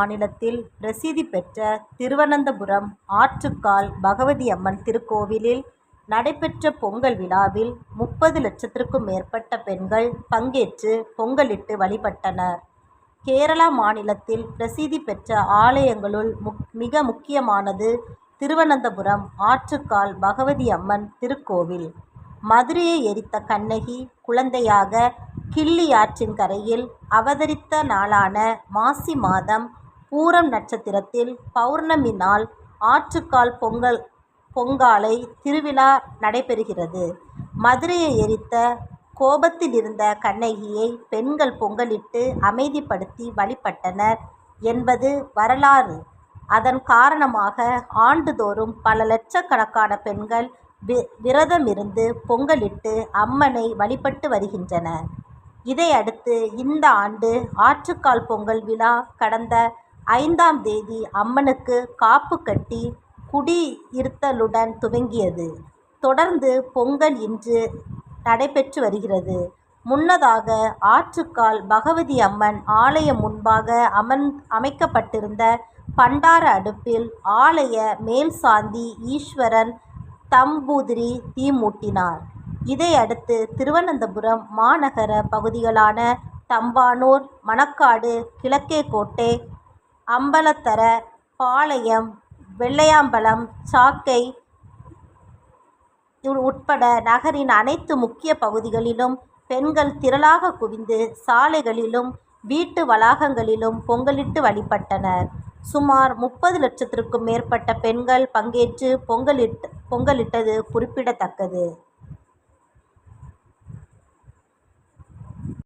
மாநிலத்தில் பிரசித்தி பெற்ற திருவனந்தபுரம் ஆற்றுக்கால் பகவதி அம்மன் திருக்கோவிலில் நடைபெற்ற பொங்கல் விழாவில் முப்பது லட்சத்திற்கும் மேற்பட்ட பெண்கள் பங்கேற்று பொங்கலிட்டு வழிபட்டனர். கேரளா மாநிலத்தில் பிரசித்தி பெற்ற ஆலயங்களுள் முக் மிக முக்கியமானது திருவனந்தபுரம் ஆற்றுக்கால் பகவதி அம்மன் திருக்கோவில். மதுரையை எரித்த கண்ணகி குழந்தையாக கிள்ளி ஆற்றின் கரையில் அவதரித்த நாளான மாசி மாதம் பூரம் நட்சத்திரத்தில் பௌர்ணமி நாள் ஆற்றுக்கால் பொங்காலை திருவிழா நடைபெறுகிறது. மதுரையை எரித்த கோபத்திலிருந்த கண்ணகியை பெண்கள் பொங்கலிட்டு அமைதிப்படுத்தி வழிபட்டனர் என்பது வரலாறு. அதன் காரணமாக ஆண்டுதோறும் பல லட்சக்கணக்கான பெண்கள் வி விரதமிருந்து பொங்கலிட்டு அம்மனை வழிபட்டு வருகின்றன இதையடுத்து இந்த ஆண்டு ஆற்றுக்கால் பொங்கல் விழா கடந்த ஐந்தாம் தேதி அம்மனுக்கு காப்பு கட்டி குடியிருத்தலுடன் துவங்கியது. தொடர்ந்து பொங்கல் இன்று நடைபெற்று வருகிறது. முன்னதாக ஆற்றுக்கால் பகவதி அம்மன் ஆலயம் முன்பாக அமன் அமைக்கப்பட்டிருந்த பண்டார அடுப்பில் ஆலய மேல் சாந்தி ஈஸ்வரன் தம்பூதிரி தீ மூட்டினார். இதையடுத்து திருவனந்தபுரம் மாநகர பகுதிகளான தம்பானூர் மணக்காடு கிழக்கேக்கோட்டை அம்பலத்தர பாளையம் வெள்ளையாம்பலம் சாக்கை உட்பட நகரின் அனைத்து முக்கிய பகுதிகளிலும் பெண்கள் திரளாக குவிந்து சாலைகளிலும் வீட்டு வளாகங்களிலும் பொங்கலிட்டு வழிபட்டனர். சுமார் முப்பது லட்சத்திற்கும் மேற்பட்ட பெண்கள் பங்கேற்று பொங்கலிட்டது குறிப்பிடத்தக்கது.